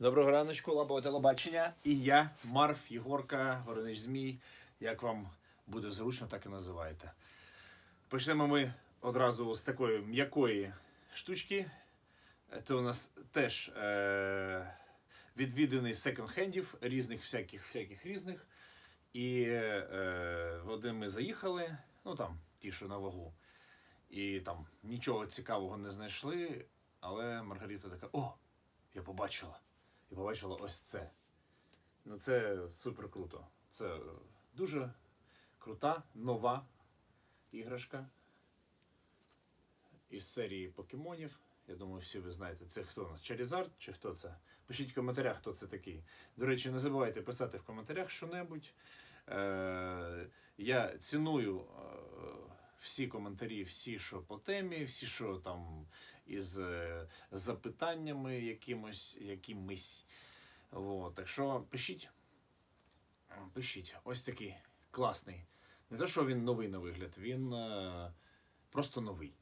Доброго раночку, лабове телебачення. І я, Марф, Єгорка, Горинич Змій. Як вам буде зручно, так і називаєте. Почнемо ми одразу з такої м'якої штучки. Це у нас теж е- відвіданий секонд-хендів, різних всяких, всяких різних. І е- в один ми заїхали, ну там, ті, що на вагу. І там нічого цікавого не знайшли, але Маргарита така: о, я побачила. І побачила ось це. Ну, це супер круто. Це дуже крута, нова іграшка із серії покемонів. Я думаю, всі ви знаєте, це хто у нас? Charizard чи хто це? Пишіть в коментарях, хто це такий. До речі, не забувайте писати в коментарях що-небудь. Е, я ціную е, всі коментарі, всі, що по темі, всі, що там із е, запитаннями якимось, якимись. Вот. Так що пишіть. Пишіть. Ось такий класний. Не те, що він новий на вигляд, він е, просто новий.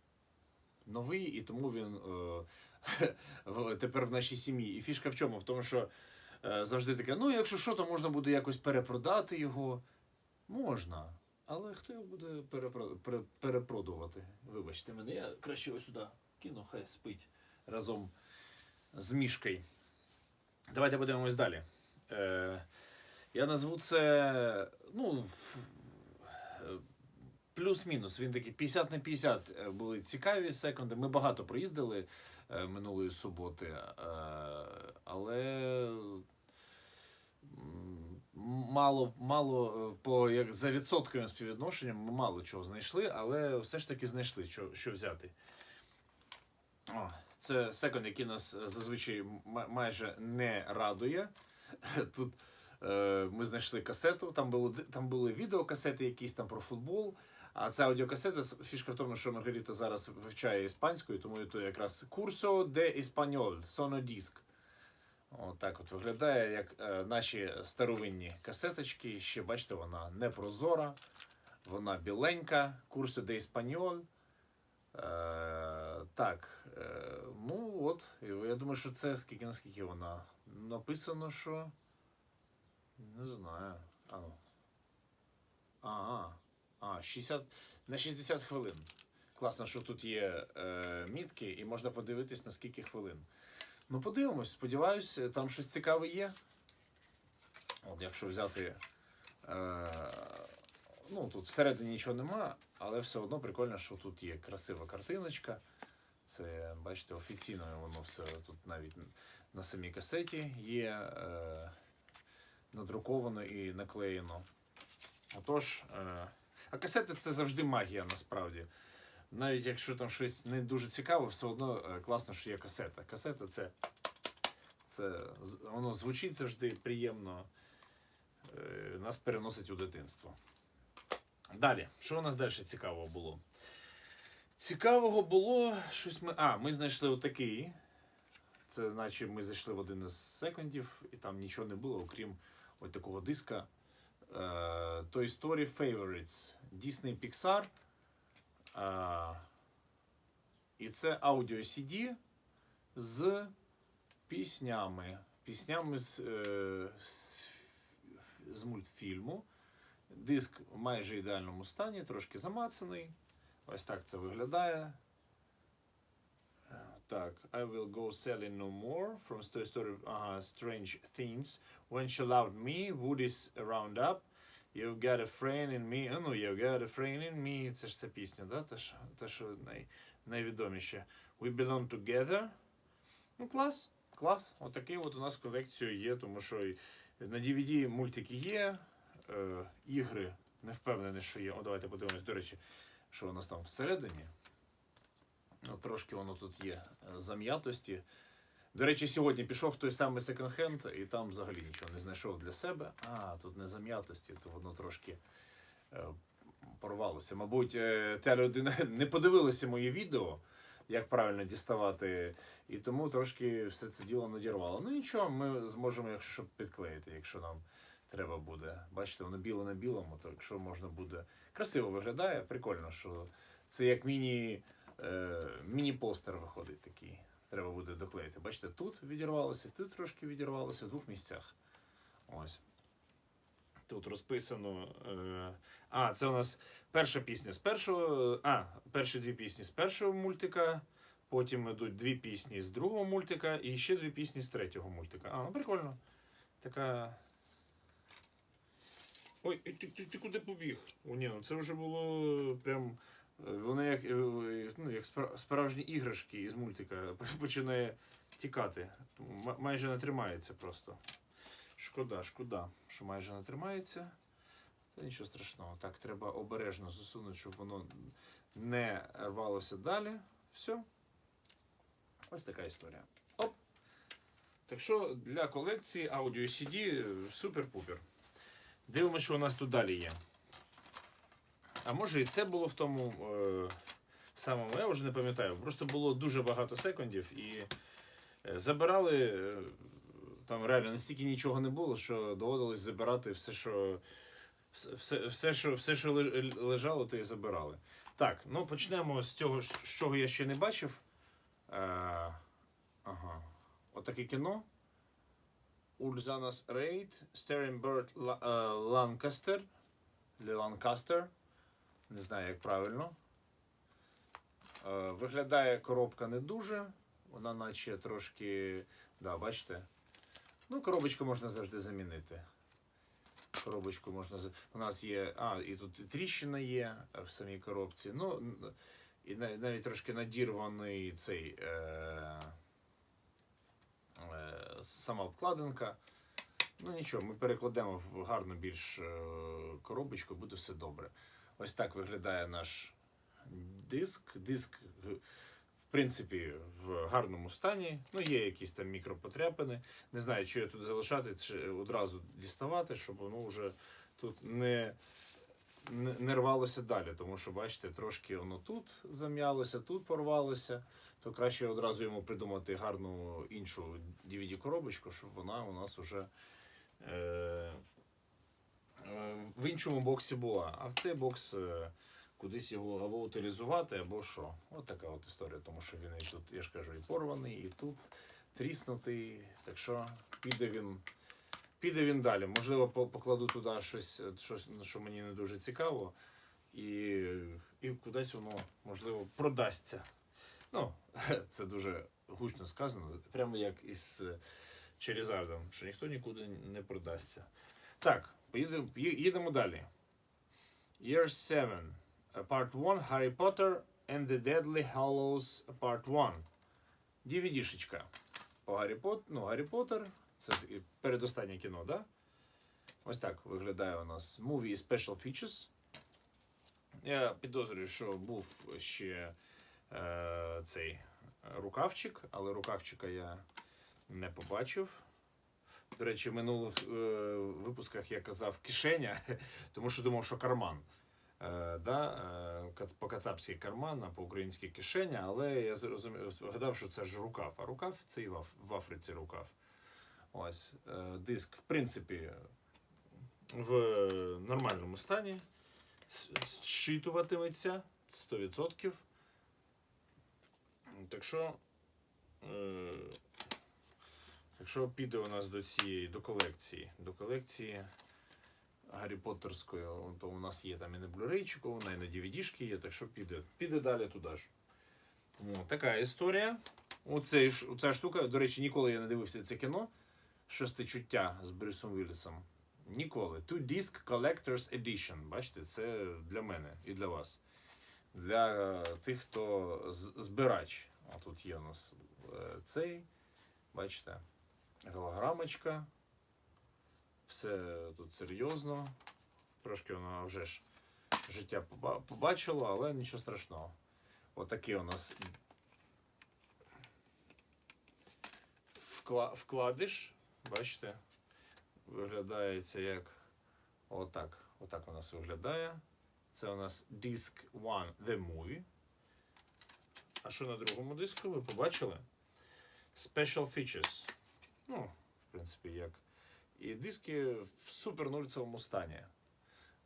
Новий, і тому він е, тепер в нашій сім'ї. І фішка в чому? В тому, що е, завжди таке, ну, якщо що, то можна буде якось перепродати його. Можна. Але хто його буде перепродувати? Вибачте мене, я краще ось сюди кину, хай спить разом з мішкою. Давайте подивимось далі. Е, я назву це. Ну, е, плюс-мінус. Він такий 50 на 50 е, були цікаві секунди. Ми багато проїздили е, минулої суботи, але мало, мало е, по як за відсотковим співвідношенням ми мало чого знайшли, але все ж таки знайшли, що, що взяти. О, це секунд, який нас е, зазвичай майже не радує. Тут е, ми знайшли касету, там, було, там були відеокасети якісь там про футбол. А ця аудіокасета, фішка в тому, що Маргарита зараз вивчає іспанською, тому то якраз курсо де іспаньоль, сонодиск. От от виглядає, як е, наші старовинні касеточки. Ще бачите, вона не прозора, вона біленька, курсо де іспаньоль. Е, так, е, ну от, я думаю, що це скільки наскільки вона написано, що. Не знаю. А, ну. Ага. А, 60, на 60 хвилин. Класно, що тут є е, мітки, і можна подивитись на скільки хвилин. Ну, подивимось, сподіваюсь, там щось цікаве є. От, якщо взяти. Е, ну, тут всередині нічого нема, але все одно прикольно, що тут є красива картиночка. Це, бачите, офіційно воно все тут навіть на самій касеті є е, надруковано і наклеєно. Отож, е, а касети це завжди магія насправді. Навіть якщо там щось не дуже цікаве, все одно е, класно, що є касета. Касета це, це воно звучить завжди приємно, е, нас переносить у дитинство. Далі, що у нас далі цікавого було? Цікавого було щось ми. А, ми знайшли отакий. Це наче ми зайшли в один із секундів, і там нічого не було, окрім ось такого диска. Е, Toy Story Favorites Disney Pixar. І це аудіо CD з піснями. Піснями з, е, з, з мультфільму. Диск в майже ідеальному стані, трошки замацаний. Ось так це виглядає. Так, I will go selling no more from Toy Story ага, Strange Things. When she loved me, Woody's around up. You've got a friend in me. Ну, you've got a friend in me. Це ж ця пісня, да? Те, що, те, що най, найвідоміше. We belong together. Ну, клас, клас. Отакий от у нас колекцію є, тому що на DVD мультики є, е, ігри не впевнений, що є. О, давайте подивимось, до речі, що у нас там всередині. Ну, трошки воно тут є е, зам'ятості. До речі, сьогодні пішов той самий секонд-хенд і там взагалі нічого не знайшов для себе. А, тут не зам'ятості, то воно трошки е, порвалося. Мабуть, е, та людина не подивилася моє відео, як правильно діставати, і тому трошки все це діло надірвало. Ну нічого, ми зможемо, якщо що, підклеїти, якщо нам треба буде. Бачите, воно біле на білому, то якщо можна буде. Красиво виглядає, прикольно, що це як міні, е, міні-постер виходить такий. Треба буде доклеїти. Бачите, тут відірвалося, тут трошки відірвалося в двох місцях. Ось. Тут розписано. Е, а, це у нас перша пісня з першого. А, перші дві пісні з першого мультика. Потім йдуть дві пісні з другого мультика і ще дві пісні з третього мультика. А, ну прикольно. Така. Ой, ти, ти, ти куди побіг? О, ні, ну це вже було прям. Е, Воно як, е, е, ну, як справжні іграшки із мультика починає тікати. Майже не тримається просто. Шкода, шкода, що майже не тримається. Та нічого страшного. Так, треба обережно засунути, щоб воно не рвалося далі. Все. Ось така історія. Оп. Так що для колекції аудіо CD супер-пупер. Дивимося, що у нас тут далі є. А може і це було в тому е, самому, я вже не пам'ятаю. Просто було дуже багато секундів і е, забирали. е, там реально настільки нічого не було, що доводилось забирати все, що. Все, все, що, все, що лежало, то і забирали. Так, ну почнемо з цього, з чого я ще не бачив. Е, ага. Отаке кіно. Ульзанас Рейд, Стеренберт Ланкастер. Ланкастер. Не знаю, як правильно. Е, виглядає коробка не дуже. Вона наче трошки. Да, бачите? Ну, коробочку можна завжди замінити. Коробочку можна У нас є. А, і тут і тріщина є е, в самій коробці. Ну, і навіть, трошки надірваний цей. Е... Е... Сама обкладинка. Ну нічого, ми перекладемо в гарну більш коробочку, буде все добре. Ось так виглядає наш диск. Диск, в принципі, в гарному стані. Ну, є якісь там мікропотряпини. Не знаю, чи я тут залишати, чи одразу діставати, щоб воно вже тут не, не, рвалося далі. Тому що, бачите, трошки воно тут зам'ялося, тут порвалося. То краще одразу йому придумати гарну іншу DVD-коробочку, щоб вона у нас уже е, е, в іншому боксі була. А в цей бокс е, кудись його або утилізувати, або що. От така от історія, тому що він і тут, я ж кажу, і порваний, і тут тріснутий. Так що піде він. Піде він далі. Можливо, покладу туди щось, е, щось, що мені не дуже цікаво, і, і кудись воно, можливо, продасться. Ну, це дуже гучно сказано, прямо як із е, Черезардом, що ніхто нікуди не продасться. Так, поїдемо, їдемо далі. Year 7, uh, Part 1, Harry Potter and the Deadly Hallows Part 1. DVD-шечка. По Гаррі Пот... ну, Гаррі Поттер. Це передостаннє кіно, да? Ось так виглядає у нас Movie Special Features. Я підозрюю, що був ще е, цей рукавчик, але рукавчика я не побачив. До речі, в минулих е, випусках я казав кишеня, тому що думав, що карман. Е, да, е, по-кацапськи карман, а по-українськи кишеня, але я зрозумів, згадав, що це ж рукав. А рукав це і в, в Африці рукав. Ось е, диск, в принципі, в нормальному стані. Зчитуватиметься 100%. Так що. Е, так що піде у нас до цієї, до колекції. До колекції Гаррі Поттерської, то у нас є там і на блюрейчику, вона і на DVD-шки є, так що піде. Піде далі туди ж. О, така історія. Оцей, ж- оця штука, до речі, ніколи я не дивився це кіно. Шосте чуття з Брюсом Віллісом. Ніколи. Two Disc Collector's Edition. Бачите, це для мене і для вас. Для е, тих, хто з- збирач. А тут є у нас е, цей. Бачите, голограмочка. Все тут серйозно. Трошки воно вже ж життя побачило, але нічого страшного. Отакий у нас вкла- вкладиш. Бачите? Виглядає це як отак. Отак у нас виглядає. Це у нас диск One The Movie. А що на другому диску ви побачили? Special Features. Ну, в принципі, як. І диски в супер нульцевому стані.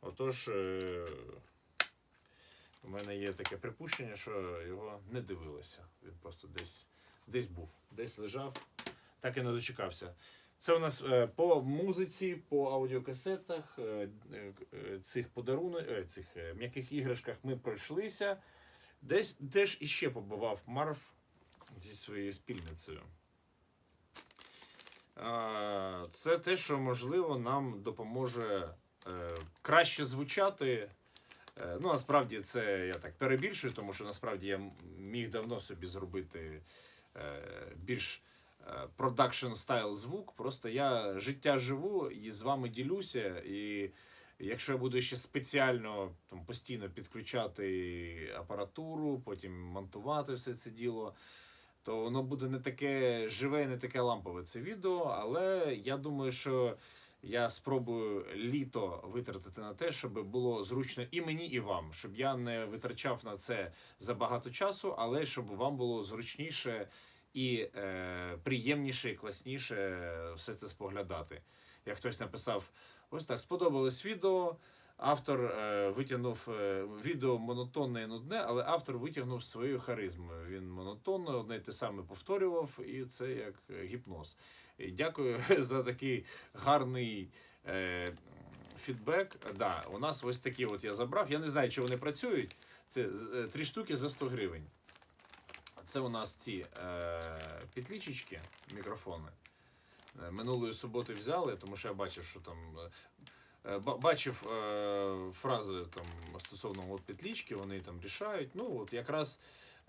Отож, е, у мене є таке припущення, що його не дивилося. Він просто десь десь був, десь лежав, так і не дочекався. Це у нас е, по музиці, по аудіокасетах, е, цих подарунок, цих м'яких іграшках ми пройшлися. Десь теж іще побував Марв зі своєю спільницею. Це те, що можливо нам допоможе е, краще звучати. Е, Ну, насправді це я так перебільшую, тому що насправді я міг давно собі зробити е, більш продакшн стайл звук. Просто я життя живу і з вами ділюся. І якщо я буду ще спеціально там постійно підключати апаратуру, потім монтувати все це діло, то воно буде не таке живе, не таке лампове це відео. Але я думаю, що я спробую літо витратити на те, щоб було зручно і мені, і вам, щоб я не витрачав на це забагато часу, але щоб вам було зручніше і е, приємніше, і класніше все це споглядати. Як хтось написав, ось так сподобалось відео. Автор е, витягнув е, відео монотонне і нудне, але автор витягнув свою харизму. Він монотонно одне й те саме повторював, і це як гіпноз. І дякую за такий гарний е, фідбек. Да, у нас ось такі от я забрав. Я не знаю, чи вони працюють. Це три штуки за 100 гривень. Це у нас ці е, підлічечки, мікрофони. Минулої суботи взяли, тому що я бачив, що там. Е, ба- Бачив е, фразу там стосовно от підлічки, вони там рішають. Ну, от якраз,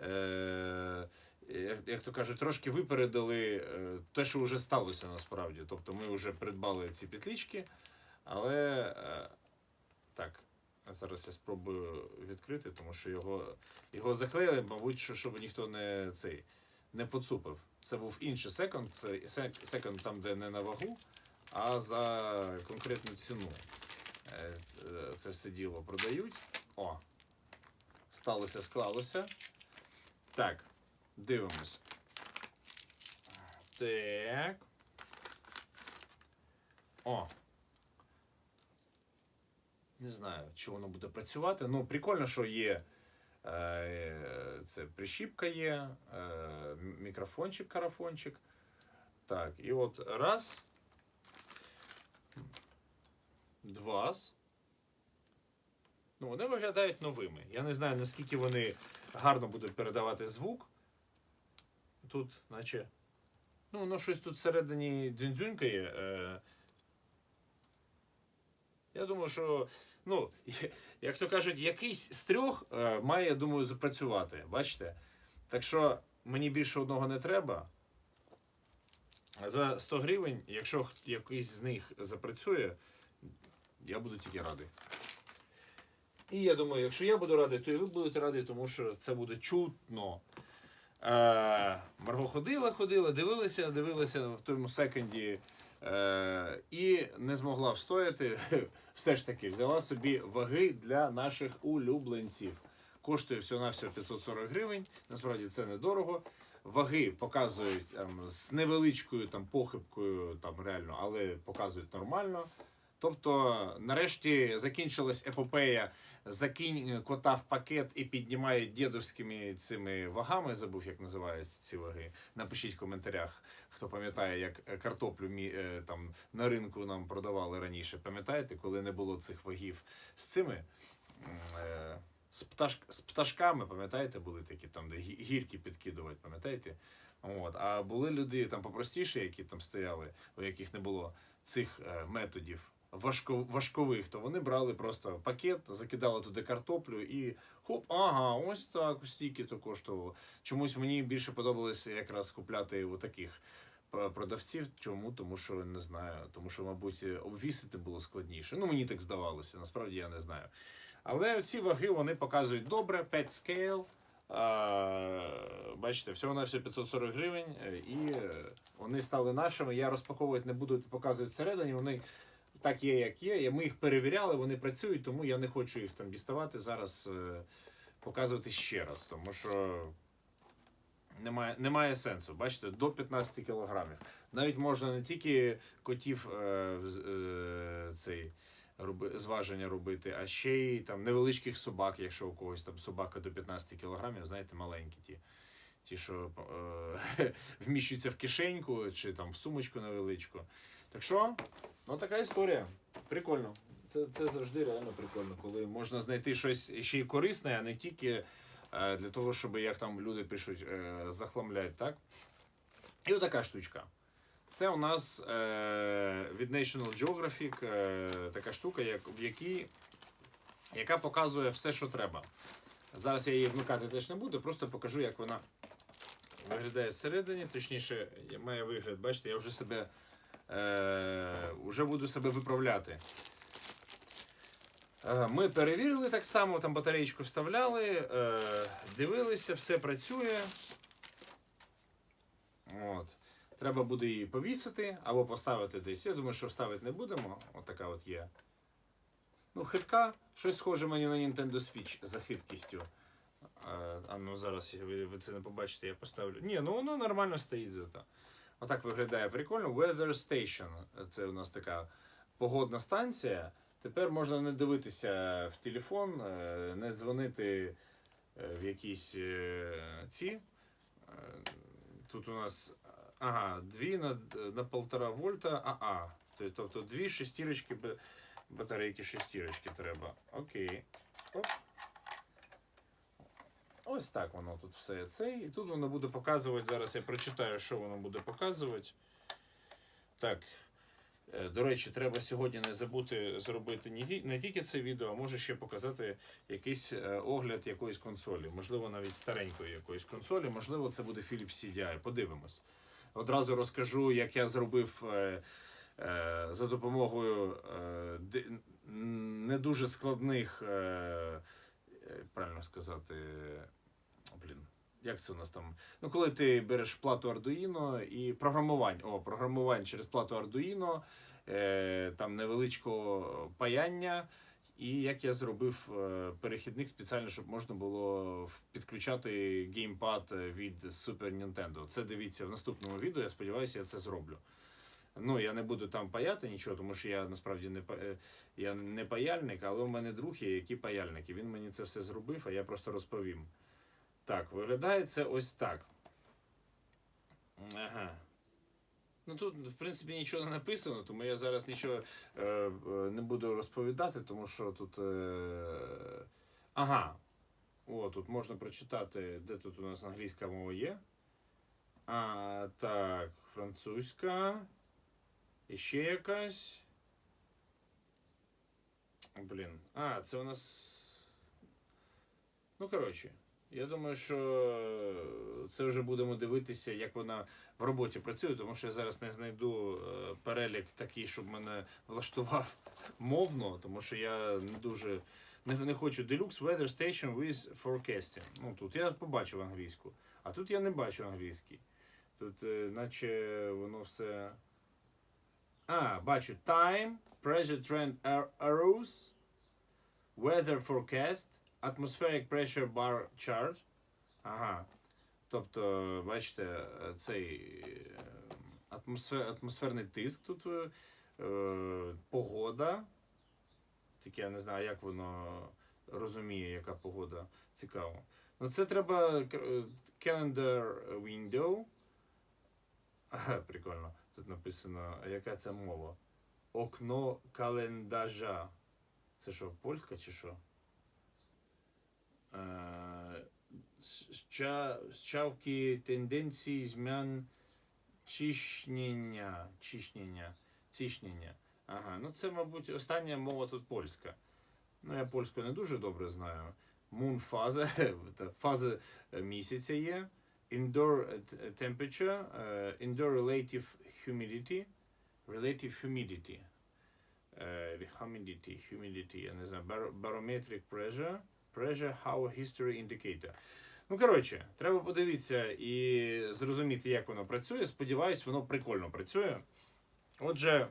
е, як, як то кажуть, трошки випередили е, те, що вже сталося насправді. Тобто ми вже придбали ці підлічки, але е, так, зараз я спробую відкрити, тому що його його заклеїли, мабуть, що, щоб ніхто не цей не поцупив. Це був інший секонд, це сек- секонд там, де не на вагу, а за конкретну ціну. Е, е, Це все діло продають. О! Сталося, склалося. Так, дивимось. Так. О. Не знаю, чи воно буде працювати. Ну, прикольно, що є. Е, Це прищіпка є, мікрофончик, карафончик. Так, і от раз. Два. Ну, вони виглядають новими. Я не знаю, наскільки вони гарно будуть передавати звук. Тут, наче. Ну, воно щось тут всередині дзюньдзюнькає. Е, я думаю, що, ну, як то кажуть, якийсь з трьох е, має, я думаю, запрацювати. Бачите? Так що мені більше одного не треба. За 100 гривень, якщо якийсь з них запрацює, я буду тільки радий. І я думаю, якщо я буду радий, то і ви будете раді, тому що це буде чутно. Е, Марго ходила, ходила, дивилася, дивилася в тому секонді е, і не змогла встояти. Все ж таки взяла собі ваги для наших улюбленців. Коштує всього-навсього 540 гривень. Насправді це недорого. Ваги показують ем, з невеличкою там похибкою, там реально, але показують нормально. Тобто, нарешті закінчилась епопея закинь кота в пакет і піднімає дідовськими цими вагами. Забув, як називаються ці ваги. Напишіть в коментарях, хто пам'ятає, як картоплю мі, е, там на ринку нам продавали раніше. Пам'ятаєте, коли не було цих вагів з цими? Е, з, пташ, з пташками, пам'ятаєте, були такі там, де гірки підкидувати, пам'ятаєте? От. А були люди там попростіші, які там стояли, у яких не було цих е, методів важко, важкових, то вони брали просто пакет, закидали туди картоплю і хоп, ага, ось так, стільки то коштувало. Чомусь мені більше подобалося якраз купляти у таких продавців. Чому? Тому що не знаю. Тому що, мабуть, обвісити було складніше. Ну, мені так здавалося, насправді я не знаю. Але ці ваги вони показують добре, 5 scale. Бачите, всього на все 540 гривень, е, і е, вони стали нашими. Я розпаковувати не буду показувати всередині. Вони так є, як є. Ми їх перевіряли, вони працюють, тому я не хочу їх там діставати зараз, е, показувати ще раз, тому що немає, немає сенсу. Бачите, до 15 кілограмів. Навіть можна не тільки котів е, е, цей. Роби, зваження робити, а ще й там невеличких собак, якщо у когось там собака до 15 кілограмів, знаєте, маленькі ті. ті, що е, вміщуються в кишеньку чи там в сумочку невеличку. Так що, ну така історія. Прикольно. Це, це завжди реально прикольно, коли можна знайти щось ще й корисне, а не тільки е, для того, щоб, як там люди пишуть, е, захламлять, так? І отака штучка. Це у нас е, від National Geographic е, така штука, як, в якій, яка показує все, що треба. Зараз я її вмикати теж не буду, просто покажу, як вона виглядає всередині. Точніше, має вигляд, бачите, я вже себе е, вже буду себе виправляти. Е, Ми перевірили так само, там батареєчку вставляли, е, дивилися, все працює. От. Треба буде її повісити або поставити десь. Я думаю, що ставити не будемо. От така от є. Ну, хитка, щось схоже мені на Nintendo Switch за хиткістю. А, ну зараз ви, це не побачите, я поставлю. Ні, ну воно нормально стоїть зато. Отак виглядає прикольно. Weather Station. Це у нас така погодна станція. Тепер можна не дивитися в телефон, е, не дзвонити е, в якісь е, ці. Тут у нас ага, дві на, на полтора вольта АА. Тобто дві шестірочки батарейки шестірочки треба. Окей. Оп. Ось так воно тут все це. І тут воно буде показувати. Зараз я прочитаю, що воно буде показувати. Так. Е, До речі, треба сьогодні не забути зробити не тільки це відео, а може ще показати якийсь е, огляд якоїсь консолі. Можливо, навіть старенької якоїсь консолі, можливо, це буде Philips CDI. Подивимось. Одразу розкажу, як я зробив е, за допомогою не дуже складних, правильно сказати, блін. Як це у нас там? Ну, коли ти береш плату Arduino і програмувань, о, програмувань через плату Arduino, е, там невеличкого паяння. І як я зробив е, перехідник спеціально, щоб можна було підключати геймпад від Super Nintendo. Це дивіться в наступному відео. Я сподіваюся, я це зроблю. Ну, я не буду там паяти нічого, тому що я насправді не, е, я не паяльник, але у мене друг є, який паяльник. І він мені це все зробив, а я просто розповім. Так, виглядає це ось так. Ага. Ну тут, в принципі, нічого не написано, тому я зараз нічого е, е, не буду розповідати, тому що тут. Е, ага. О, тут можна прочитати, де тут у нас англійська мова є. А, так, французька. І ще якась. Блін. А, це у нас. Ну, коротше. Я думаю, що це вже будемо дивитися, як вона в роботі працює, тому що я зараз не знайду е, перелік такий, щоб мене влаштував мовно, тому що я не дуже не, не хочу Deluxe Weather Station with Forecasting. Ну тут я побачив англійську, а тут я не бачу англійський. Тут, е, наче воно все. А, бачу Time, Pressure Trend Arrows, Weather Forecast, Atmospheric Pressure Bar Chart. Ага. Тобто, бачите, цей е, атмосфер, атмосферний тиск тут, е, е, погода. Тільки я не знаю, як воно розуміє, яка погода. Цікаво. Ну, це треба е, calendar window. Прикольно. Тут написано, яка це мова? Окно календажа. Це що, польська чи що? Е, ща- Щавки тенденції змін чищнення. Чищнення. Чищнення. Ага, ну це, мабуть, остання мова тут польська. Ну, я польську не дуже добре знаю. Moon фаза, фаза е, місяця є. Indoor е, temperature, е, indoor relative humidity, relative humidity. Humidity, humidity, я не знаю, bar- barometric pressure, pressure, how history indicator. Ну, коротше, треба подивитися і зрозуміти, як воно працює. Сподіваюсь, воно прикольно працює. Отже,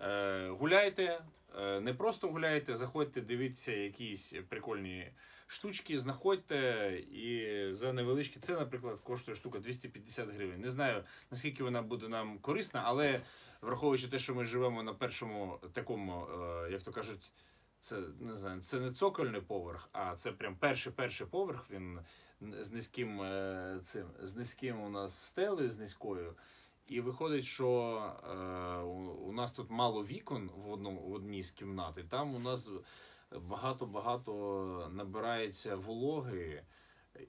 е, гуляйте, е, не просто гуляйте, заходьте, дивіться якісь прикольні штучки, знаходьте і за невеличкі. Це, наприклад, коштує штука 250 гривень. Не знаю, наскільки вона буде нам корисна, але враховуючи те, що ми живемо на першому такому, е, як то кажуть, це не знаю, це не цокольний поверх, а це прям перший перший поверх. Він з низьким е, цим, з низьким у нас стелею, з низькою. І виходить, що е, у, нас тут мало вікон в одному в одній з кімнат, і там у нас багато-багато набирається вологи,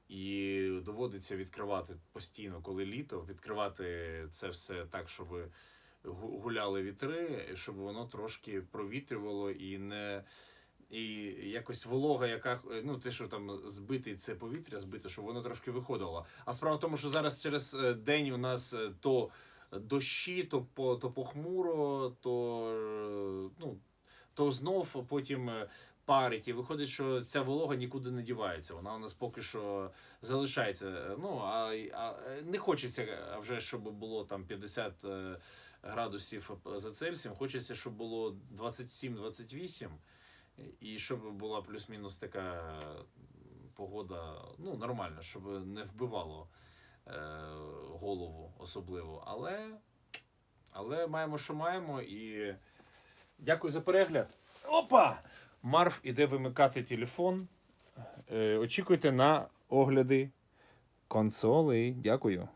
і доводиться відкривати постійно, коли літо, відкривати це все так, щоб гуляли вітри, щоб воно трошки провітрювало і не. І якось волога, яка ну те, що там збитий це повітря, збите, щоб воно трошки виходило. А справа в тому, що зараз через е, день у нас е, то дощі, то по то похмуро, то ну то знов потім е, парить. І виходить, що ця волога нікуди не дівається. Вона у нас поки що залишається. Е, Ну а, а е, не хочеться вже, щоб було там 50 е, градусів за Цельсієм. Хочеться, щоб було 27-28. І щоб була плюс-мінус така погода, ну, нормальна, щоб не вбивало голову особливо. Але, але маємо, що маємо. І дякую за перегляд. Опа! Марф іде вимикати телефон. Е, очікуйте на огляди консолей. Дякую.